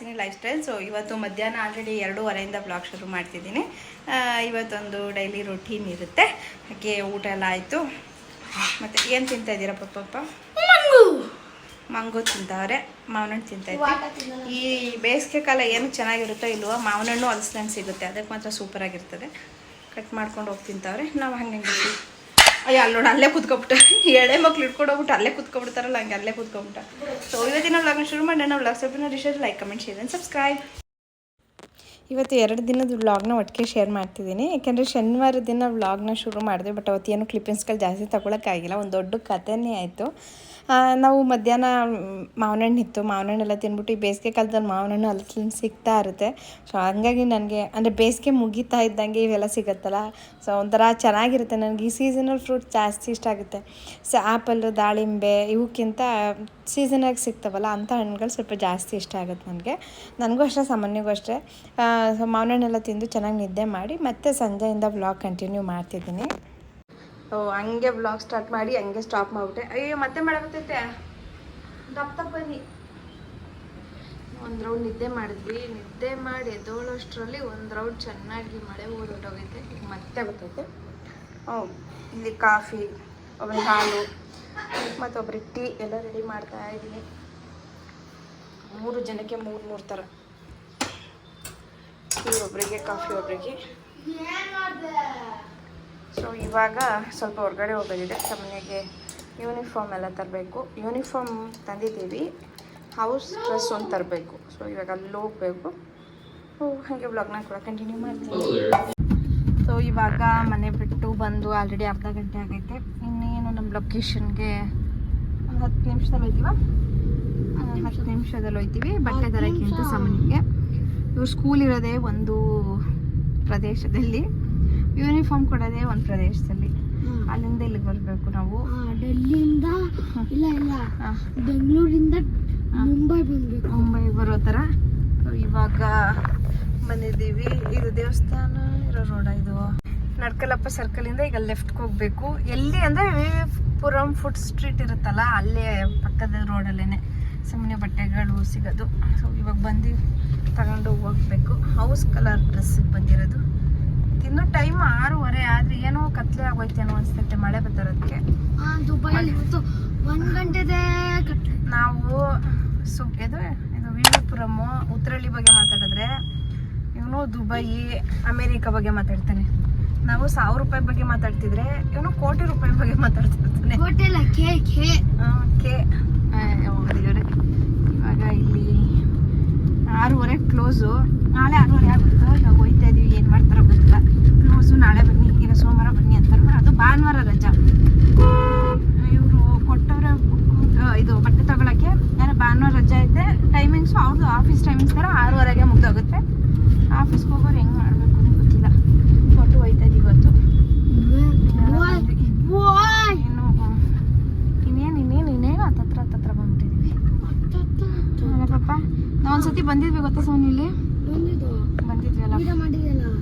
Hasini life style. So ಇವತ್ತು ಮಧ್ಯಾಹ್ನ already ಎರಡೂವರೆಯಿಂದ blog ಶುರು ಮಾಡ್ತಿದ್ದೀನಿ. ಇವತ್ತೊಂದು ಡೈಲಿ ರೊಟೀನ್ ಇರುತ್ತೆ. ಹಾಗೆ ಊಟ ಎಲ್ಲ ಆಯಿತು. ಮತ್ತೆ ಏನು ತಿಂತಾ ಇದ್ದೀರಾ ಪಪ್ಪ ಮಂಗೋ ತಿಂತಾವ್ರೆ. ಮಾವಿನ ಹಣ್ಣು ತಿಂತಾ ಇದ್ದೆ ಈ ಬೇಸಿಗೆ ಕಾಲ ಏನು ಚೆನ್ನಾಗಿರುತ್ತೋ ಇಲ್ವೋ ಮಾವಿನಣ್ಣು ಹಣ್ಣು ಸಿಗುತ್ತೆ. ಅದಕ್ಕೆ ಮಾತ್ರ ಸೂಪರ್ ಆಗಿರ್ತದೆ. ಕಟ್ ಮಾಡ್ಕೊಂಡು ಹೋಗಿ ತಿಂತಾವ್ರೆ. ನಾವು ಹಂಗೆ ಹಂಗೆ ಅಯ್ಯ, ಅಲ್ಲಿ ನೋಡಿ, ಅಲ್ಲೇ ಕುತ್ಕೊಬಿಟ್ಟ ಎಳೆ ಮಕ್ಳು ಇಟ್ಕೊಂಡೋಗ್ಬಿಟ್ಟು ಅಲ್ಲೇ ಕುತ್ಕೊಬಿಡ್ತಾರಲ್ಲ ಹಂಗೆ ಅಲ್ಲೇ ಕುತ್ಕೊಂಬಿಟ್ಟ ಸೊ ಇವತ್ತಿನ ವ್ಲಾಗ್ನ ಶುರು ಮಾಡಿ ನಾವು ವ್ಲಾಗ್ ಸ್ವಲ್ಪ dishes like comment share and subscribe ಇವತ್ತು ಎರಡು ದಿನದ ವ್ಲಾಗ್ನ ಒಟ್ಟಿಗೆ ಶೇರ್ ಮಾಡ್ತಿದ್ದೀನಿ. ಯಾಕೆಂದರೆ ಶನಿವಾರ ದಿನ ವ್ಲಾಗ್ನ ಶುರು ಮಾಡಿದೆ ಬಟ್ ಅವತ್ತೇನು ಕ್ಲಿಪ್ಪಿಂಗ್ಸ್ಗಳು ಜಾಸ್ತಿ ತಗೊಳಕ್ಕಾಗಿಲ್ಲ. ಒಂದು ದೊಡ್ಡ ಕಥೆನೇ ಆಯಿತು. ನಾವು ಮಧ್ಯಾಹ್ನ ಮಾವಿನ ಹಣ್ಣು ಇತ್ತು. ಮಾವಿನ ಹಣ್ಣೆಲ್ಲ ತಿಂದ್ಬಿಟ್ಟು ಈ ಬೇಸಿಗೆ ಕಾಲದಲ್ಲಿ ಮಾವಿನ ಹಣ್ಣು ಹಲಸಿನ ಸಿಗ್ತಾ ಇರುತ್ತೆ. ಸೊ ಹಂಗಾಗಿ ನನಗೆ, ಅಂದರೆ ಬೇಸಿಗೆ ಮುಗೀತಾ ಇದ್ದಂಗೆ ಇವೆಲ್ಲ ಸಿಗುತ್ತಲ್ಲ? ಸೊ ಒಂಥರ ಚೆನ್ನಾಗಿರುತ್ತೆ ನನಗೆ. ಈ ಸೀಸನಲ್ ಫ್ರೂಟ್ ಜಾಸ್ತಿ ಇಷ್ಟ ಆಗುತ್ತೆ. ಸೊ ಆ್ಯಪಲ್ಲು ದಾಳಿಂಬೆ ಇವಕ್ಕಿಂತ ಸೀಸನಾಗಿ ಸಿಗ್ತಾವಲ್ಲ, ಅಂಥ ಹಣ್ಣುಗಳು ಸ್ವಲ್ಪ ಜಾಸ್ತಿ ಇಷ್ಟ ಆಗುತ್ತೆ ನನಗೆ. ನನಗೂ ಅಷ್ಟೇ, ಸಾಮಾನ್ಯಗೂ ಅಷ್ಟೇ. ಸೊ ಮಾವಿನ ಹಣ್ಣೆಲ್ಲ ತಿಂದು ಚೆನ್ನಾಗಿ ನಿದ್ದೆ ಮಾಡಿ ಮತ್ತೆ ಸಂಜೆಯಿಂದ ವ್ಲಾಗ್ ಕಂಟಿನ್ಯೂ ಮಾಡ್ತಿದ್ದೀನಿ. ಹಂಗೆ ಬ್ಲಾಗ್ ಸ್ಟಾರ್ಟ್ ಮಾಡಿ ಹಂಗೆ ಸ್ಟಾಪ್ ಮಾಡಿಬಿಟ್ಟೆ. ಅಯ್ಯೋ ಮತ್ತೆ ಮಳೆ ಬರ್ತೈತೆ ದಪ್ಪ ದಪ್ಪ ಬನ್ನಿ. ಒಂದು ರೌಂಡ್ ನಿದ್ದೆ ಮಾಡಿದ್ವಿ. ನಿದ್ದೆ ಮಾಡಿ ಎದ್ದೋಳೋಷ್ಟರಲ್ಲಿ ಒಂದು ರೌಂಡ್ ಚೆನ್ನಾಗಿ ಮಳೆ ಊದೋಟೋಗೈತೆ ಈಗ ಮತ್ತೆ ಬರ್ತೈತೆ. ಹ್ಞೂ ಇಲ್ಲಿ ಕಾಫಿ ಒಬ್ಬರಿಗೆ ಹಾಲು, ಮತ್ತೊಬ್ರಿಗೆ ಟೀ ಎಲ್ಲ ರೆಡಿ ಮಾಡ್ತಾ ಇದ್ದೀನಿ. ಮೂರು ಜನಕ್ಕೆ ಮೂರು ಮೂರು ಥರ. ಟೀ ಒಬ್ಬರಿಗೆ ಕಾಫಿ ಒಬ್ಬರಿಗೆ ಸೊ ಇವಾಗ ಸ್ವಲ್ಪ ಹೊರಗಡೆ ಹೋಗೋದಿದೆ ಸಮನೆಗೆ ಯೂನಿಫಾರ್ಮ್ ಎಲ್ಲ ತರಬೇಕು. ಯೂನಿಫಾರ್ಮ್ ತಂದಿದ್ದೀವಿ. ಹೌಸ್ ಡ್ರೆಸ್ ಒಂದು ತರಬೇಕು. ಸೊ ಇವಾಗ ಅಲ್ಲಿ ಹೋಗಬೇಕು. ಹಾಗೆ ಬ್ಲಾಗ್ನ ಕೂಡ ಕಂಟಿನ್ಯೂ ಮಾಡ್ತೀನಿ. ಸೊ ಇವಾಗ ಮನೆ ಬಿಟ್ಟು ಬಂದು ಆಲ್ರೆಡಿ ಅರ್ಧ ಗಂಟೆ ಆಗೈತೆ. ಇನ್ನೇನು ನಮ್ಮ ಲೊಕೇಶನ್ಗೆ ಒಂದು ಹತ್ತು ನಿಮಿಷದಲ್ಲಿ ಹೋಯ್ತೀವ? ಹತ್ತು ನಿಮಿಷದಲ್ಲಿ ಹೋಯ್ತೀವಿ. ಬಟ್ಟೆ ತರಕ್ಕೆ ಸಮನಿಗೆ ಇವ್ರು ಸ್ಕೂಲ್ ಇರೋದೇ ಒಂದು ಪ್ರದೇಶದಲ್ಲಿ. ಯೂನಿಫಾರ್ಮ್ ಕೊಡೋದೇ ಒಂದು ಪ್ರದೇಶದಲ್ಲಿ. ಅಲ್ಲಿಂದ ಇಲ್ಲಿಗೆ ಬರಬೇಕು ನಾವು. ಡೆಲ್ಲಿಯಿಂದ ಇಲ್ಲ ಇಲ್ಲ. ಬೆಂಗಳೂರಿಂದ ಮುಂಬೈ ಬಂದ್ಬೇಕು ಮುಂಬೈ ಬರೋ ಥರ ಇವಾಗ ಬಂದಿದ್ದೀವಿ. ಇದು ದೇವಸ್ಥಾನ ಇರೋ ರೋಡ ಇದು. ನಡ್ಕಲಪ್ಪ ಸರ್ಕಲಿಂದ ಈಗ ಲೆಫ್ಟ್ಗೆ ಹೋಗ್ಬೇಕು. ಎಲ್ಲಿ ಅಂದರೆ ಪುರಂ ಫುಡ್ ಸ್ಟ್ರೀಟ್ ಇರುತ್ತಲ್ಲ ಅಲ್ಲೇ ಪಕ್ಕದ ರೋಡಲ್ಲೇ ಸುಮ್ಮನೆ ಬಟ್ಟೆಗಳು ಸಿಗೋದು. ಸೊ ಇವಾಗ ಬಂದು ತಗೊಂಡು ಹೋಗ್ಬೇಕು. ಹೌಸ್ ಕಲರ್ ಡ್ರೆಸ್ಸಿಗೆ ಬಂದಿರೋದು. ತಿನ್ನೋ ಟೈಮ್ ಆರೂವರೆ ಆದ್ರೆ ಏನೋ ಕತ್ಲೆ ಆಗೋಯ್ತೇನೋ ಅನ್ಸ್ತೈತೆ ಮಳೆ ಬರೋದಕ್ಕೆ ದುಬೈಲಿ ಇವತ್ತು ಒಂದ್ ಗಂಟೆದೆ ಕಟ್ಲೆ ನಾವು ಸು ಇದು ಇದು ವಿವಿಪುರಮು ಉತ್ತರಳ್ಳಿ ಬಗ್ಗೆ ಮಾತಾಡಿದ್ರೆ ಇವನು ದುಬೈ ಅಮೇರಿಕ ಬಗ್ಗೆ ಮಾತಾಡ್ತಾನೆ. ನಾವು ಸಾವಿರ ರೂಪಾಯಿ ಬಗ್ಗೆ ಮಾತಾಡ್ತಿದ್ರೆ ಇವನು ಕೋಟಿ ರೂಪಾಯಿ ಬಗ್ಗೆ ಮಾತಾಡ್ತಿರ್ತಾನೆ. Hotel K K. ಕೆ. ದೇವ್ರೆ. ಇವಾಗ ಇಲ್ಲಿ ಆರೂವರೆ ಕ್ಲೋಸು ನಾಳೆ ಆರೂವರೆ ಆಗುತ್ತೋ. ಇವಾಗ ಹೋಯ್ತಾ ಇದೀವಿ. ಮಾಡ್ತಾರೋ ಗೊತ್ತಿಲ್ಲ ಕ್ಲೋಸು ನಾಳೆ ಬನ್ನಿ ಈಗ ಸೋಮವಾರ ಬನ್ನಿ ಅಂತಾರೆ. ಅದು ಭಾನುವಾರ ರಜಾ. ಇವರು ಕೊಟ್ಟವರ ಇದು ಬಟ್ಟೆ ತಗೊಳಕ್ಕೆ ಯಾರು ಭಾನುವಾರ ರಜೆ ಐತೆ. ಟೈಮಿಂಗ್ಸು ಅವ್ರದ್ದು ಆಫೀಸ್ ಟೈಮಿಂಗ್ಸ್ ಥರ ಆರೂವರೆಗೆ ಮುಗ್ದೋಗುತ್ತೆ. ಆಫೀಸ್ಗೆ ಹೋಗೋರು ಹೆಂಗೆ ಮಾಡಬೇಕು ಅಂತ ಗೊತ್ತಿಲ್ಲ. ಕೊಟ್ಟು ಹೋಯ್ತದೆ ಇವತ್ತು. ಏನು ಇನ್ನೇನು ಇನ್ನೇನು ಇನ್ನೇನು ಹತ್ತತ್ರ ಹತ್ತತ್ರ ಬಂದ್ಬಿಟ್ಟಿದೀವಿ. ಅಲ್ಲ ಪಾಪ ನಾವು ಒಂದ್ಸತಿ ಬಂದಿದ್ವಿ ಗೊತ್ತಾ ಸೋನಿಲಿ? ಇಲ್ಲಿ ಬಂದಿದ್ವಿ ಅಲ್ಲ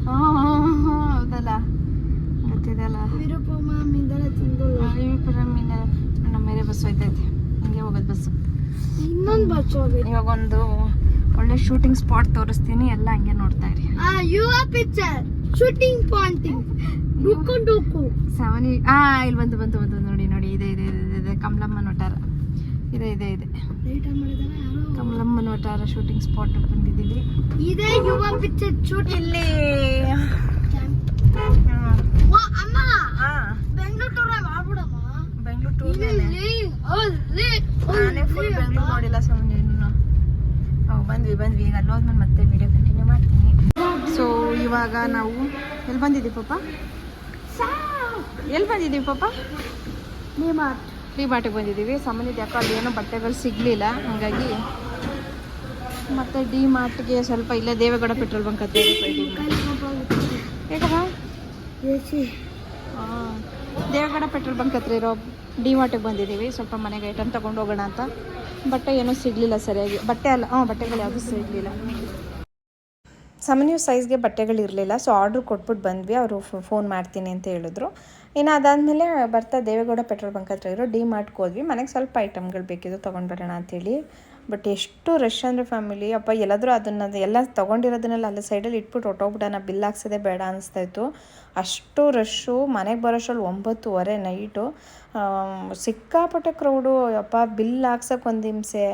ಹೌದಲ್ಲ? ಗೊತ್ತಿದೆಲ್ಲ. ನಮ್ಮ ಬಸ್ ಹೋಯ್ತೈತೆ. ಹಿಂಗೆ ಹೋಗೋದು ಬಸ್ಸು ಇನ್ನೊಂದು ಬಸ್ ಇವಾಗ ಒಂದು ಒಳ್ಳೆ ಶೂಟಿಂಗ್ ಸ್ಪಾಟ್ ತೋರಿಸ್ತೀನಿ ಎಲ್ಲ ಹಂಗೆ ನೋಡ್ತಾ ಇರಿ. ಆ ಯುವ ಪಿಕ್ಚರ್ ಶೂಟಿಂಗ್ ಪಾಯಿಂಟಿಂಗ್ ಸವನಿ ಆ ಇಲ್ಲಿ ಬಂದು ಬಂತು ಬಂದು ನೋಡಿ ನೋಡಿ ಇದೆ ಇದೆ ಇದೆ ಇದೆ ಕಮಲಮ್ಮನ ಒಟ್ಟಾರ ಇದೆ ಇದೆ ಇದೆ. ಕಮಲಮ್ಮನ ಒಟ್ಟಾರ ಶೂಟಿಂಗ್ ಸ್ಪಾಟ್ ಬಂದಿದ್ದೀವಿ. ಇದೇ ಯುವ ಪಿಕ್ಚರ್ ಶೂಟ್ ಇಲ್ಲಿ. ಬೆಂಗಳೂರು ಟೂರ್ ನಾನೇ ಫುಲ್ ಬೆಂಗಳೂರು ನೋಡಿಲ್ಲ ಸ್ವಾಮಿ ಇನ್ನು. ಹ್ಞೂ ಬಂದ್ವಿ ಬಂದ್ವಿ. ಈಗ ಅಲ್ಲಿ ಹೋದ್ಮೇಲೆ ಮತ್ತೆ ವಿಡಿಯೋ ಕಂಟಿನ್ಯೂ ಮಾಡ್ತೀನಿ. ಸೊ ಇವಾಗ ನಾವು ಎಲ್ಲಿ ಬಂದಿದ್ದೀವಿ ಪಾಪ? ಎಲ್ಲಿ ಬಂದಿದ್ದೀವಿ ಪಾಪ? ಡಿಮಾರ್ಟ್ ಡಿ ಬಾಟಿಗೆ ಬಂದಿದ್ದೀವಿ. ಸಾಮಾನ್ಯ ಯಾಕೋ ಅಲ್ಲಿ ಏನೋ ಬಟ್ಟೆಗಳು ಸಿಗಲಿಲ್ಲ. ಹಾಗಾಗಿ ಮತ್ತು ಡಿ ಮಾರ್ಟ್ಗೆ ಸ್ವಲ್ಪ ಇಲ್ಲೇ ದೇವೇಗೌಡ ಪೆಟ್ರೋಲ್ ಬಂಕ್ ಹತ್ತಿರ ಯಾಕಪ್ಪ ಹಾಂ ದೇವೇಗೌಡ ಪೆಟ್ರೋಲ್ ಬಂಕ್ ಹತ್ತಿರ ಇರೋ ಡಿ ಮಾರ್ಟಿಗೆ ಬಂದಿದ್ದೀವಿ. ಸ್ವಲ್ಪ ಮನೆಗೆ ಐಟಮ್ ತೊಗೊಂಡು ಹೋಗೋಣ ಅಂತ. ಬಟ್ಟೆ ಏನೂ ಸಿಗಲಿಲ್ಲ ಸರಿಯಾಗಿ. ಬಟ್ಟೆ ಅಲ್ಲ ಹಾಂ ಬಟ್ಟೆಗಳು ಯಾವುದೂ ಸಿಗಲಿಲ್ಲ. ಸಾಮಾನ್ಯ ಸೈಜ್ಗೆ ಬಟ್ಟೆಗಳಿರಲಿಲ್ಲ ಸೊ ಆರ್ಡ್ರ್ ಕೊಟ್ಬಿಟ್ಟು ಬಂದ್ವಿ. ಅವರು ಫೋನ್ ಮಾಡ್ತೀನಿ ಅಂತ ಹೇಳಿದ್ರು. ಇನ್ನು ಅದಾದಮೇಲೆ ಬರ್ತಾ ದೇವೇಗೌಡ ಪೆಟ್ರೋಲ್ ಬಂಕ್ ಹತ್ರ ಇರೋ ಡಿ ಮಾರ್ಟ್ಗೆ ಹೋದ್ವಿ. ಮನೆಗೆ ಸ್ವಲ್ಪ ಐಟಮ್ಗಳು ಬೇಕಿದ್ದು ತೊಗೊಂಡು ಬರೋಣ ಅಂಥೇಳಿ ಬಟ್ ಎಷ್ಟು ರಶ್ ಅಂದರೆ ಫ್ಯಾಮಿಲಿ. ಅಪ್ಪ ಎಲ್ಲಾದರೂ ಅದನ್ನು ಎಲ್ಲ ತೊಗೊಂಡಿರೋದನ್ನೆಲ್ಲ ಅಲ್ಲಿ ಸೈಡಲ್ಲಿ ಇಟ್ಬಿಟ್ಟು ಹೊಟ್ಟೋಗ್ಬಿಡೋಣ ಬಿಲ್ ಹಾಕ್ಸೋದೇ ಬೇಡ ಅನಿಸ್ತಾ ಇತ್ತು. ಅಷ್ಟು ರಶ್ಶು. ಮನೆಗೆ ಬರೋಷ್ಟ್ರಲ್ಲಿ ಒಂಬತ್ತುವರೆ ನೈಟು. ಸಿಕ್ಕಾಪಟ್ಟೆ ಕ್ರೌಡು. ಅಪ್ಪ ಬಿಲ್ ಹಾಕ್ಸೋಕೆ ಒಂದು ಹಿಂಸೆ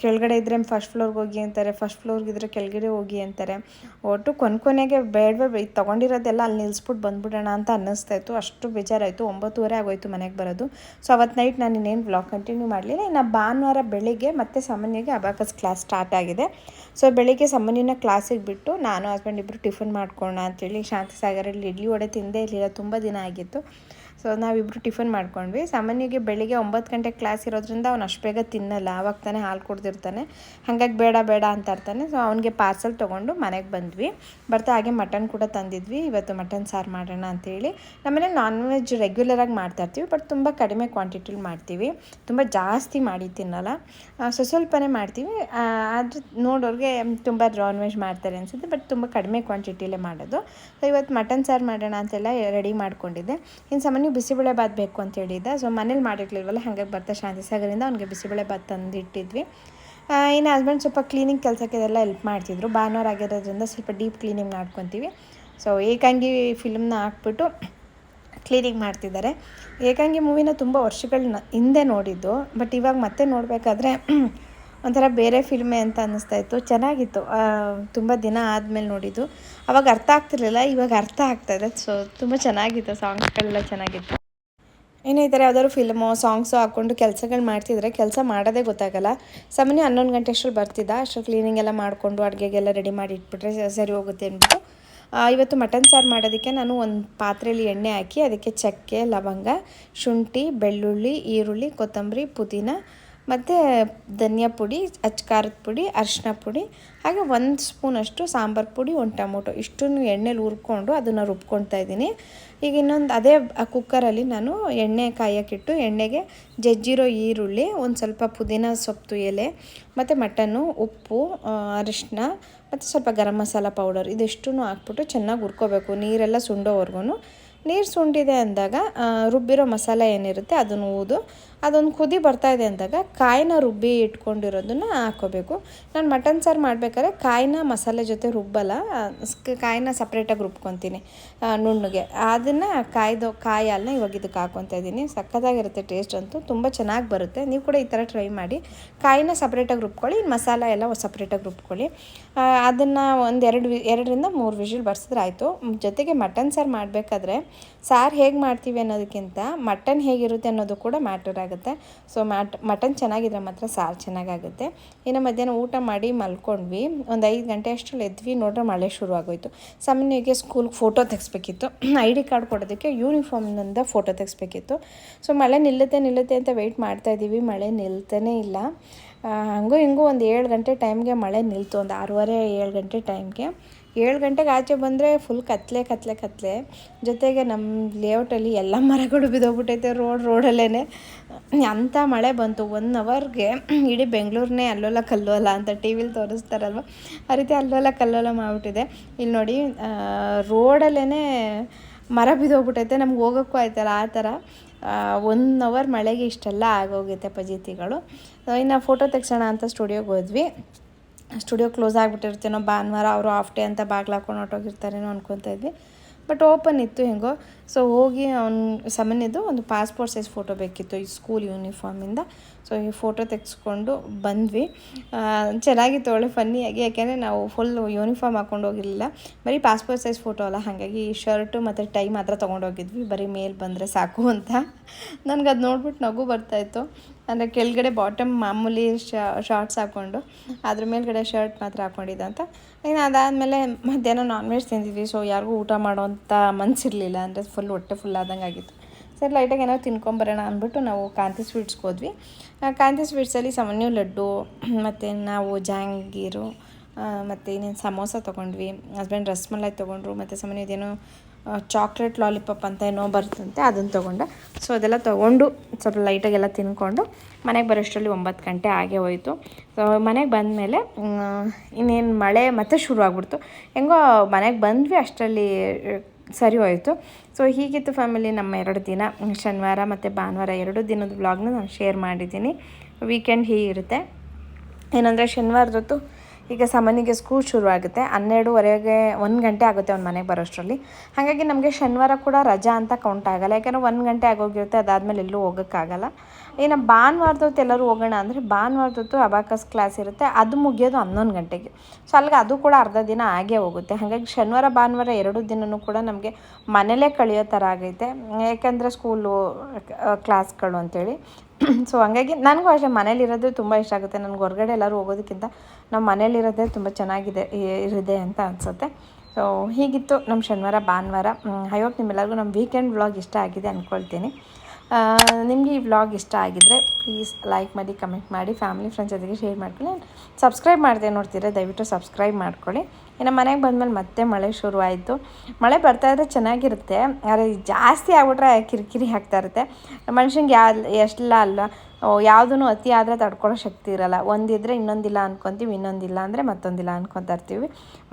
ಕೆಳಗಡೆ ಇದ್ದರೆ ಫಸ್ಟ್ ಫ್ಲೋರ್ಗೆ ಹೋಗಿ ಅಂತಾರೆ ಫಸ್ಟ್ ಫ್ಲೋರ್ಗಿದ್ರೆ ಕೆಳಗಡೆ ಹೋಗಿ ಅಂತಾರೆ. ಒಟ್ಟು ಕೊನೆ ಕೊನೆಗೆ ಬೇಡವೇ ಇದು ತೊಗೊಂಡಿರೋದೆಲ್ಲ ಅಲ್ಲಿ ನಿಲ್ಲಿಸ್ಬಿಟ್ಟು ಬಂದ್ಬಿಡೋಣ ಅಂತ ಅನ್ನಿಸ್ತಾ ಇತ್ತು. ಅಷ್ಟು ಬೇಜಾರಾಯಿತು. ಒಂಬತ್ತುವರೆ ಆಗೋಯ್ತು ಮನೆಗೆ ಬರೋದು. ಸೊ ಅವತ್ತು ನೈಟ್ ನಾನು ಇನ್ನೇನು ಬ್ಲಾಗ್ ಕಂಟಿನ್ಯೂ ಮಾಡಲಿಲ್ಲ. ಇನ್ನು ಭಾನುವಾರ ಬೆಳಿಗ್ಗೆ ಮತ್ತೆ ಸಾಮಾನ್ಯಗೆ ಅಬಾಕಸ್ ಕ್ಲಾಸ್ ಸ್ಟಾರ್ಟ್ ಆಗಿದೆ. ಸೊ ಬೆಳಿಗ್ಗೆ ಸಾಮಾನ್ಯನ ಕ್ಲಾಸಿಗೆ ಬಿಟ್ಟು ನಾನು ಹಸ್ಬೆಂಡ್ ಇಬ್ಬರು ಟಿಫನ್ ಮಾಡ್ಕೊಳ್ಳೋಣ ಅಂತೇಳಿ ಶಾಂತಿ ಸಾಗರಲ್ಲಿ ಇಡ್ಲಿ ವಡೆ ತಿಂದೇ ಇರಲಿಲ್ಲ. ತುಂಬ ದಿನ ಆಗಿತ್ತು. ಸೊ ನಾವಿಬ್ಬರು ಟಿಫನ್ ಮಾಡ್ಕೊಂಡ್ವಿ. ಸಾಮಾನ್ಯವಾಗಿ ಬೆಳಿಗ್ಗೆ ಒಂಬತ್ತು ಗಂಟೆ ಕ್ಲಾಸ್ ಇರೋದ್ರಿಂದ ಅವ್ನು ಅಷ್ಟು ಬೇಗ ತಿನ್ನಲ್ಲ. ಆವಾಗ ತಾನೇ ಹಾಲು ಕುಡ್ದಿರ್ತಾನೆ. ಹಾಗಾಗಿ ಬೇಡ ಬೇಡ ಅಂತ ಇರ್ತಾನೆ ಸೊ ಅವನಿಗೆ ಪಾರ್ಸಲ್ ತೊಗೊಂಡು ಮನೆಗೆ ಬಂದ್ವಿ. ಬರ್ತಾ ಹಾಗೆ ಮಟನ್ ಕೂಡ ತಂದಿದ್ವಿ. ಇವತ್ತು ಮಟನ್ ಸಾರು ಮಾಡೋಣ ಅಂತೇಳಿ ನಮ್ಮನೆ ನಾನ್ ವೆಜ್ ರೆಗ್ಯುಲರಾಗಿ ಮಾಡ್ತಾ ಇರ್ತೀವಿ. ಬಟ್ ತುಂಬ ಕಡಿಮೆ ಕ್ವಾಂಟಿಟಿಲಿ ಮಾಡ್ತೀವಿ. ತುಂಬ ಜಾಸ್ತಿ ಮಾಡಿ ತಿನ್ನಲ್ಲ. ಸೊ ಸ್ವಲ್ಪನೇ ಮಾಡ್ತೀವಿ. ಆದರೆ ನೋಡೋರಿಗೆ ತುಂಬ ನಾನ್ ವೆಜ್ ಮಾಡ್ತಾರೆ ಅನಿಸುತ್ತೆ. ಬಟ್ ತುಂಬ ಕಡಿಮೆ ಕ್ವಾಂಟಿಟಿಲೇ ಮಾಡೋದು. ಸೊ ಇವತ್ತು ಮಟನ್ ಸಾರು ಮಾಡೋಣ ಅಂತೆಲ್ಲ ರೆಡಿ ಮಾಡ್ಕೊಂಡಿದ್ದೆ. ಇನ್ನು ಸಾಮಾನ್ಯ ಬಿಸಿಬೇಳೆ ಬಾತ್ ಬೇಕು ಅಂತ ಹೇಳಿದ್ದೆ. ಸೊ ಮನೇಲಿ ಮಾಡಿರ್ಲಿಲ್ವಲ್ಲ, ಹಾಗಾಗಿ ಬರ್ತಾ ಶಾಂತಿ ಸಾಗರಿಂದ ಅವ್ನಿಗೆ ಬಿಸಿಬೇಳೆ ಬಾತ್ ತಂದಿಟ್ಟಿದ್ವಿ. ಇನ್ನು ಹಸ್ಬೆಂಡ್ ಸ್ವಲ್ಪ ಕ್ಲೀನಿಂಗ್ ಕೆಲಸಕ್ಕೆ ಇದೆಲ್ಲ ಹೆಲ್ಪ್ ಮಾಡ್ತಿದ್ರು. ಭಾನುವಾರ ಆಗಿರೋದ್ರಿಂದ ಸ್ವಲ್ಪ ಡೀಪ್ ಕ್ಲೀನಿಂಗ್ ಮಾಡ್ಕೊತೀವಿ. ಸೊ ಏಕಾಂಗಿ ಫಿಲ್ಮ್ನ ಹಾಕ್ಬಿಟ್ಟು ಕ್ಲೀನಿಂಗ್ ಮಾಡ್ತಿದ್ದಾರೆ. ಏಕಾಂಗಿ ಮೂವಿನ ತುಂಬ ವರ್ಷಗಳನ್ನ ಹಿಂದೆ ನೋಡಿದ್ದು ಬಟ್ ಇವಾಗ ಮತ್ತೆ ನೋಡಬೇಕಾದ್ರೆ ಒಂಥರ ಬೇರೆ ಫಿಲ್ಮೇ ಅಂತ ಅನ್ನಿಸ್ತಾ ಇತ್ತು. ಚೆನ್ನಾಗಿತ್ತು. ತುಂಬ ದಿನ ಆದಮೇಲೆ ನೋಡಿದ್ದು. ಅವಾಗ ಅರ್ಥ ಆಗ್ತಿರ್ಲಿಲ್ಲ, ಇವಾಗ ಅರ್ಥ ಆಗ್ತಾ ಇದೆ. ಸೊ ತುಂಬ ಚೆನ್ನಾಗಿತ್ತು. ಸಾಂಗ್ಸ್ಗಳೆಲ್ಲ ಚೆನ್ನಾಗಿತ್ತು. ಈ ಥರ ಯಾವ್ದಾದ್ರು ಫಿಲ್ಮು, ಸಾಂಗ್ಸು ಹಾಕ್ಕೊಂಡು ಕೆಲಸಗಳು ಮಾಡ್ತಿದ್ರೆ ಕೆಲಸ ಮಾಡೋದೇ ಗೊತ್ತಾಗಲ್ಲ. ಸಾಮಾನ್ಯ ಹನ್ನೊಂದು ಗಂಟೆ ಅಷ್ಟರಲ್ಲಿ ಬರ್ತಿದ್ದ. ಅಷ್ಟು ಕ್ಲೀನಿಂಗ್ ಎಲ್ಲ ಮಾಡಿಕೊಂಡು ಅಡುಗೆಗೆಲ್ಲ ರೆಡಿ ಮಾಡಿ ಇಟ್ಬಿಟ್ರೆ ಸರಿ ಹೋಗುತ್ತೆ ಅಂದ್ಬಿಟ್ಟು. ಇವತ್ತು ಮಟನ್ ಸಾರು ಮಾಡೋದಕ್ಕೆ ನಾನು ಒಂದು ಪಾತ್ರೆಯಲ್ಲಿ ಎಣ್ಣೆ ಹಾಕಿ, ಅದಕ್ಕೆ ಚಕ್ಕೆ, ಲವಂಗ, ಶುಂಠಿ, ಬೆಳ್ಳುಳ್ಳಿ, ಈರುಳ್ಳಿ, ಕೊತ್ತಂಬರಿ, ಪುದೀನ ಮತ್ತು ಧನಿಯಾ ಪುಡಿ ಅಚ್ಚ ಖಾರದ ಪುಡಿ ಅರಿಶಿನ ಪುಡಿ, ಹಾಗೆ ಒಂದು ಸ್ಪೂನಷ್ಟು ಸಾಂಬಾರು ಪುಡಿ, ಒಂದು ಟೊಮೊಟೊ. ಇಷ್ಟನ್ನು ಎಣ್ಣೆಲಿ ಹುರ್ಕೊಂಡು ಅದನ್ನು ರುಬ್ಕೊಳ್ತಾ ಇದ್ದೀನಿ. ಈಗ ಇನ್ನೊಂದು ಅದೇ ಕುಕ್ಕರಲ್ಲಿ ನಾನು ಎಣ್ಣೆ ಕಾಯೋಕ್ಕಿಟ್ಟು ಎಣ್ಣೆಗೆ ಜಜ್ಜಿರೋ ಈರುಳ್ಳಿ, ಒಂದು ಸ್ವಲ್ಪ ಪುದೀನ ಸೊಪ್ಪು ಎಲೆ, ಮತ್ತು ಮಟನ್ನು, ಉಪ್ಪು ಅರಿಶಿನ ಮತ್ತು ಸ್ವಲ್ಪ ಗರಂ ಮಸಾಲ ಪೌಡರ್ ಇದಿಷ್ಟೂ ಹಾಕ್ಬಿಟ್ಟು ಚೆನ್ನಾಗಿ ಹುರ್ಕೋಬೇಕು. ನೀರೆಲ್ಲ ಸುಂಡೋವರೆಗೂ ನೀರು ಸುಂಡಿದೆ ಅಂದಾಗ ರುಬ್ಬಿರೋ ಮಸಾಲೆ ಏನಿರುತ್ತೆ ಅದನ್ನು ಊದು. ಅದೊಂದು ಕುದಿ ಬರ್ತಾ ಇದೆ ಅಂದಾಗ ಕಾಯಿನ ರುಬ್ಬಿ ಇಟ್ಕೊಂಡಿರೋದನ್ನು ಹಾಕೋಬೇಕು. ನಾನು ಮಟನ್ ಸಾರು ಮಾಡಬೇಕಾದ್ರೆ ಕಾಯಿನ ಮಸಾಲೆ ಜೊತೆ ರುಬ್ಬಲ್ಲ ಕಾಯಿನ ಸಪ್ರೇಟಾಗಿ ರುಬ್ಕೊತೀನಿ ನುಣ್ಣಗೆ. ಅದನ್ನು ಕಾಯ್ದು, ಕಾಯಿ ಹಾಲನ್ನ ಇವಾಗ ಇದಕ್ಕೆ ಹಾಕೊತಾ ಇದ್ದೀನಿ ಸಕ್ಕತ್ತಾಗಿರುತ್ತೆ ಟೇಸ್ಟ್ ಅಂತೂ, ತುಂಬ ಚೆನ್ನಾಗಿ ಬರುತ್ತೆ. ನೀವು ಕೂಡ ಈ ಥರ ಟ್ರೈ ಮಾಡಿ. ಕಾಯಿನ ಸಪ್ರೇಟಾಗಿ ರುಬ್ಕೊಳ್ಳಿ, ಮಸಾಲ ಎಲ್ಲ ಸಪ್ರೇಟಾಗಿ ರುಬ್ಕೊಳ್ಳಿ. ಅದನ್ನು ಒಂದು ಎರಡು ವಿ, ಎರಡರಿಂದ ಮೂರು ವಿಷಲ್ ಬರ್ಸಿದ್ರೆ ಆಯಿತು. ಜೊತೆಗೆ ಮಟನ್ ಸಾರು ಮಾಡಬೇಕಾದ್ರೆ ಸಾರು ಹೇಗೆ ಮಾಡ್ತೀವಿ ಅನ್ನೋದಕ್ಕಿಂತ ಮಟನ್ ಹೇಗಿರುತ್ತೆ ಅನ್ನೋದು ಕೂಡ ಮ್ಯಾಟರ್ ಆಗುತ್ತೆ. ಸೊ ಮ್ಯಾಟ್ ಮಟನ್ ಚೆನ್ನಾಗಿದ್ರೆ ಮಾತ್ರ ಸಾರು ಚೆನ್ನಾಗಾಗುತ್ತೆ. ಇನ್ನು ಮಧ್ಯಾಹ್ನ ಊಟ ಮಾಡಿ ಮಲ್ಕೊಂಡ್ವಿ. ಒಂದು ಐದು ಗಂಟೆ ಅಷ್ಟರಲ್ಲಿ ಎದ್ವಿ. ನೋಡ್ರೆ ಮಳೆ ಶುರು ಆಗೋಯ್ತು. ಸಾಮಾನ್ಯವಾಗಿ ಸ್ಕೂಲ್ಗೆ ಫೋಟೋ ತೆಗಿಸ್ಬೇಕಿತ್ತು. ಐ ಡಿ ಕಾರ್ಡ್ ಕೊಡೋದಕ್ಕೆ ಯೂನಿಫಾರ್ಮ್ನಿಂದ ಫೋಟೋ ತೆಗಿಸ್ಬೇಕಿತ್ತು. ಸೊ ಮಳೆ ನಿಲ್ಲುತ್ತೆ ನಿಲ್ಲುತ್ತೆ ಅಂತ ವೆಯ್ಟ್ ಮಾಡ್ತಾ ಇದ್ದೀವಿ. ಮಳೆ ನಿಲ್ತಾನೇ ಇಲ್ಲ. ಹಂಗೂ ಹಿಂಗೂ ಒಂದು ಏಳು ಗಂಟೆ ಟೈಮ್ಗೆ ಮಳೆ ನಿಲ್ತು. ಒಂದು ಆರೂವರೆ ಏಳು ಗಂಟೆ ಟೈಮ್ಗೆ ಏಳು ಗಂಟೆಗೆ ಆಚೆ ಬಂದರೆ ಫುಲ್ ಕತ್ಲೆ ಕತ್ಲೆ ಕತ್ಲೆ. ಜೊತೆಗೆ ನಮ್ಮ ಲೇಔಟಲ್ಲಿ ಎಲ್ಲ ಮರಗಳು ಬಿದ್ದೋಗ್ಬಿಟ್ಟೈತೆ ರೋಡ್ ರೋಡಲ್ಲೇ ಅಂಥ ಮಳೆ ಬಂತು. ಒನ್ ಅವರ್ಗೆ ಇಡೀ ಬೆಂಗಳೂರನ್ನೇ ಅಲ್ಲೋಲ, ಕಲ್ಲೋಲ ಅಂತ ಟಿ ವಿಲಿ ತೋರಿಸ್ತಾರಲ್ವ? ಆ ರೀತಿ ಅಲ್ಲೋಲ, ಕಲ್ಲೋಲ ಮಾಡಿಬಿಟ್ಟಿದೆ. ಇಲ್ಲಿ ನೋಡಿ ರೋಡಲ್ಲೇ ಮರ ಬಿದ್ದೋಗ್ಬಿಟ್ಟೈತೆ ನಮ್ಗೆ ಹೋಗೋಕ್ಕೂ ಆಯ್ತಲ್ಲ ಆ ಥರ. ಒನ್ ಅವರ್ ಮಳೆಗೆ ಇಷ್ಟೆಲ್ಲ ಆಗೋಗೈತೆ ಪಜೀತಿಗಳು ಇನ್ನು ಫೋಟೋ ತೆಗ್ಸೋಣ ಅಂತ ಸ್ಟುಡಿಯೋಗೆ ಹೋದ್ವಿ. ಸ್ಟುಡಿಯೋ ಕ್ಲೋಸ್ ಆಗಿಬಿಟ್ಟಿರ್ತೇನೋ ಭಾನುವಾರ ಅವರು ಆಫ್ ಡೇ ಅಂತ ಬಾಗ್ಲು ಹಾಕೊಂಡು ಹೊಟ್ಟೋಗಿರ್ತಾರೇನೋ ಅನ್ಕೊತಾ ಇದ್ವಿ. ಬಟ್ ಓಪನ್ ಇತ್ತು ಹೆಂಗೋ. ಸೊ ಹೋಗಿ ಅವ್ನು ಸಮನ್ಯದು ಒಂದು ಪಾಸ್ಪೋರ್ಟ್ ಸೈಜ್ ಫೋಟೋ ಬೇಕಿತ್ತು ಈ ಸ್ಕೂಲ್ ಯೂನಿಫಾರ್ಮಿಂದ ಸೊ ಈ ಫೋಟೋ ತೆಗೆಸ್ಕೊಂಡು ಬಂದ್ವಿ. ಚೆನ್ನಾಗಿತ್ತು ಒಳ್ಳೆ ಫನ್ನಿಯಾಗಿ ಯಾಕೆಂದರೆ ನಾವು ಫುಲ್ ಯೂನಿಫಾರ್ಮ್ ಹಾಕೊಂಡು ಹೋಗಿರಲಿಲ್ಲ. ಬರೀ ಪಾಸ್ಪೋರ್ಟ್ ಸೈಜ್ ಫೋಟೋ ಅಲ್ಲ. ಹಾಗಾಗಿ ಈ ಶರ್ಟು ಮತ್ತು ಟೈ ಮಾತ್ರ ತೊಗೊಂಡೋಗಿದ್ವಿ. ಬರೀ ಮೇಲ್ ಬಂದರೆ ಸಾಕು ಅಂತ. ನನಗೆ ಅದು ನೋಡ್ಬಿಟ್ಟು ನಗು ಬರ್ತಾಯಿತ್ತು ಅಂದರೆ ಕೆಳಗಡೆ ಬಾಟಮ್ ಮಾಮೂಲಿ ಶಾರ್ಟ್ಸ್ ಹಾಕ್ಕೊಂಡು ಅದ್ರ ಮೇಲ್ಗಡೆ ಶರ್ಟ್ ಮಾತ್ರ ಹಾಕ್ಕೊಂಡಿದ್ದೆ ಅಂತ. ಇನ್ನು ಅದಾದಮೇಲೆ ಮಧ್ಯಾಹ್ನ ನಾನ್ ವೆಜ್ ತಿಂದಿದ್ವಿ ಸೊ ಯಾರಿಗೂ ಊಟ ಮಾಡೋವಂಥ ಮನಸ್ಸಿರಲಿಲ್ಲ ಅಂದರೆ ಫುಲ್ ಹೊಟ್ಟೆ ಫುಲ್ ಆದಂಗೆ ಆಗಿತ್ತು. ಸರಿ ಲೈಟಾಗಿ ಏನೋ ತಿನ್ಕೊಂಬರೋಣ ಅಂದ್ಬಿಟ್ಟು ನಾವು ಕಾಂತಿ ಸ್ವೀಟ್ಸ್ಗೆ ಹೋದ್ವಿ. ಕಾಂತಿ ಸ್ವೀಟ್ಸಲ್ಲಿ ಸಾಮಾನ್ಯ ಲಡ್ಡು, ಮತ್ತು ನಾವು ಜಾಂಗೀರು ಮತ್ತು ಇನ್ನೇನು ಸಮೋಸ ತೊಗೊಂಡ್ವಿ ಹಸ್ಬೆಂಡ್ ರಸ್ಮಲೈ ತೊಗೊಂಡ್ರು, ಮತ್ತು ಸಾಮಾನ್ಯ ಇದೇನೋ ಚಾಕ್ಲೇಟ್ ಲಾಲಿಪಾಪ್ ಅಂತ ಏನೋ ಬರ್ತಂತೆ, ಅದನ್ನು ತೊಗೊಂಡೆ. ಸೊ ಅದೆಲ್ಲ ತೊಗೊಂಡು ಸ್ವಲ್ಪ ಲೈಟಾಗೆಲ್ಲ ತಿನ್ಕೊಂಡು ಮನೆಗೆ ಬರೋಷ್ಟರಲ್ಲಿ ಒಂಬತ್ತು ಗಂಟೆ ಆಗೇ ಹೋಯಿತು. ಸೊ ಮನೆಗೆ ಬಂದಮೇಲೆ ಇನ್ನೇನು ಮಳೆ ಮತ್ತೆ ಶುರು ಆಗ್ಬಿಡ್ತು. ಹೆಂಗೋ ಮನೆಗೆ ಬಂದ್ವಿ, ಅಷ್ಟರಲ್ಲಿ ಸರಿ ಹೋಯಿತು. ಸೊ ಹೀಗಿತ್ತು ಫ್ಯಾಮಿಲಿ ನಮ್ಮ ಎರಡು ದಿನ. ಶನಿವಾರ ಮತ್ತು ಭಾನುವಾರ ಎರಡು ದಿನದ ಬ್ಲಾಗ್ನ ನಾನು ಶೇರ್ ಮಾಡಿದ್ದೀನಿ. ವೀಕೆಂಡ್ ಹೀಗಿರುತ್ತೆ. ಏನಂದರೆ ಶನಿವಾರದೊತ್ತು ಈಗ ಸಾಮಾನ್ಯಗೆ ಸ್ಕೂಲ್ ಶುರು ಆಗುತ್ತೆ. ಹನ್ನೆರಡುವರೆಗೆ ಒಂದು ಗಂಟೆ ಆಗುತ್ತೆ ಅವ್ನು ಮನೆಗೆ ಬರೋಷ್ಟರಲ್ಲಿ. ಹಾಗಾಗಿ ನಮಗೆ ಶನಿವಾರ ಕೂಡ ರಜಾ ಅಂತ ಕೌಂಟ್ ಆಗಲ್ಲ. ಯಾಕಂದರೆ ಒಂದು ಗಂಟೆ ಆಗೋಗಿರುತ್ತೆ, ಅದಾದಮೇಲೆ ಎಲ್ಲೂ ಹೋಗೋಕ್ಕಾಗಲ್ಲ ಇನ್ನು ಭಾನುವಾರದೊತ್ತು ಎಲ್ಲರೂ ಹೋಗೋಣ ಅಂದರೆ ಭಾನುವಾರದೊತ್ತು ಅಬಾಕಸ್ ಕ್ಲಾಸ್ ಇರುತ್ತೆ. ಅದು ಮುಗಿಯೋದು ಹನ್ನೊಂದು ಗಂಟೆಗೆ. ಸೊ ಅಲ್ಲಿಗೆ ಅದು ಕೂಡ ಅರ್ಧ ದಿನ ಆಗೇ ಹೋಗುತ್ತೆ. ಹಾಗಾಗಿ ಶನಿವಾರ, ಭಾನುವಾರ ಎರಡು ದಿನವೂ ಕೂಡ ನಮಗೆ ಮನೇಲೇ ಕಳೆಯೋ ಥರ ಆಗೈತೆ. ಯಾಕೆಂದರೆ ಸ್ಕೂಲು ಕ್ಲಾಸ್ಗಳು ಅಂತೇಳಿ. ಸೊ ಹಂಗಾಗಿ ನನಗೂ ಅಷ್ಟೇ ಮನೇಲಿರೋದು ತುಂಬ ಇಷ್ಟ ಆಗುತ್ತೆ. ನನಗೆ ಹೊರಗಡೆ ಎಲ್ಲರೂ ಹೋಗೋದಕ್ಕಿಂತ ನಮ್ಮ ಮನೇಲಿರೋದೇ ತುಂಬ ಚೆನ್ನಾಗಿದೆ ಇರಿದೆ ಅಂತ ಅನಿಸುತ್ತೆ. ಸೊ ಹೀಗಿತ್ತು ನಮ್ಮ ಶನಿವಾರ, ಭಾನುವಾರ. ಐ ಹೋಪ್ ನಿಮ್ಮೆಲ್ಲರಿಗೂ ನಮ್ಮ ವೀಕೆಂಡ್ ವ್ಲಾಗ್ ಇಷ್ಟ ಆಗಿದೆ ಅಂದ್ಕೊಳ್ತೀನಿ ನಿಮಗೆ ಈ ವ್ಲಾಗ್ ಇಷ್ಟ ಆಗಿದ್ದರೆ ಪ್ಲೀಸ್ ಲೈಕ್ ಮಾಡಿ ಕಮೆಂಟ್ ಮಾಡಿ ಫ್ಯಾಮಿಲಿ ಫ್ರೆಂಡ್ಸ್ ಜೊತೆಗೆ ಶೇರ್ ಮಾಡ್ಕೊಳ್ಳಿ. ಸಬ್ಸ್ಕ್ರೈಬ್ ಮಾಡಿದೆ ನೋಡ್ತೀರಾ, ದಯವಿಟ್ಟು ಸಬ್ಸ್ಕ್ರೈಬ್ ಮಾಡ್ಕೊಳ್ಳಿ. ಇನ್ನು ಮನೆಗೆ ಬಂದಮೇಲೆ ಮತ್ತೆ ಮಳೆ ಶುರುವಾಯಿತು. ಮಳೆ ಬರ್ತಾ ಇದ್ರೆ ಚೆನ್ನಾಗಿರುತ್ತೆ. ಆದರೆ ಜಾಸ್ತಿ ಆಗ್ಬಿಟ್ರೆ ಕಿರಿಕಿರಿ ಆಗ್ತಾ ಇರುತ್ತೆ. ಮನುಷ್ಯಂಗೆ ಯಾ ಎಷ್ಟಿಲ್ಲ ಅಲ್ಲ ಯಾವುದೂ ಅತಿ ಆದರೆ ತಡ್ಕೊಳ್ಳೋ ಶಕ್ತಿ ಇರಲ್ಲ. ಒಂದಿದ್ರೆ ಇನ್ನೊಂದಿಲ್ಲ ಅನ್ಕೊತೀವಿ, ಇನ್ನೊಂದಿಲ್ಲ ಅಂದರೆ ಮತ್ತೊಂದಿಲ್ಲ ಅನ್ಕೊತಾ ಇರ್ತೀವಿ.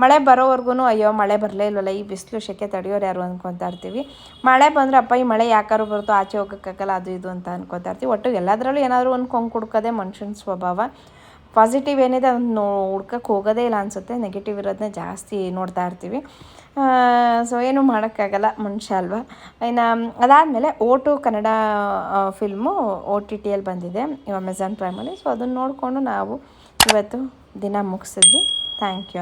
ಮಳೆ ಬರೋವರೆಗೂ ಅಯ್ಯೋ, ಮಳೆ ಬರಲೇ ಇಲ್ವಲ್ಲ, ಈ ಬಿಸಿಲು ಶೆಕೆ ತಡೆಯೋರು ಯಾರು ಅನ್ಕೊತಾ ಇರ್ತೀವಿ. ಮಳೆ ಬಂದರೆ, ಅಪ್ಪ, ಈ ಮಳೆ ಯಾಕಾರು ಬರುತ್ತೋ, ಆಚೆ ಹೋಗೋಕ್ಕಾಗಲ್ಲ, ಅದು ಇದು ಅಂತ ಅನ್ಕೊತಾ ಇರ್ತೀವಿ. ಒಟ್ಟು ಎಲ್ಲದರಲ್ಲೂ ಏನಾದರೂ ಒಂದು ಕೊಂಕು ಹುಡ್ಕೋದೇ ಮನುಷ್ಯನ ಸ್ವಭಾವ. ಪಾಸಿಟಿವ್ ಏನಿದೆ ಅದನ್ನ ಹುಡ್ಕಕ್ಕೆ ಹೋಗೋದೇ ಇಲ್ಲ ಅನಿಸುತ್ತೆ. ನೆಗೆಟಿವ್ ಇರೋದನ್ನ ಜಾಸ್ತಿ ನೋಡ್ತಾ ಇರ್ತೀವಿ. ಸೊ ಏನೂ ಮಾಡೋಕ್ಕಾಗಲ್ಲ ಮನುಷ್ಯ ಅಲ್ವಾ? ಇನ್ನು, ಅದಾದಮೇಲೆ ಓಟು ಕನ್ನಡ ಫಿಲ್ಮು ಓ ಟಿ ಟಿಯಲ್ಲಿ ಬಂದಿದೆ ಅಮೆಝಾನ್ ಪ್ರೈಮಲ್ಲಿ ಸೊ ಅದನ್ನು ನೋಡಿಕೊಂಡು ನಾವು ಇವತ್ತು ದಿನ ಮುಗಿಸಿದ್ವಿ. Thank you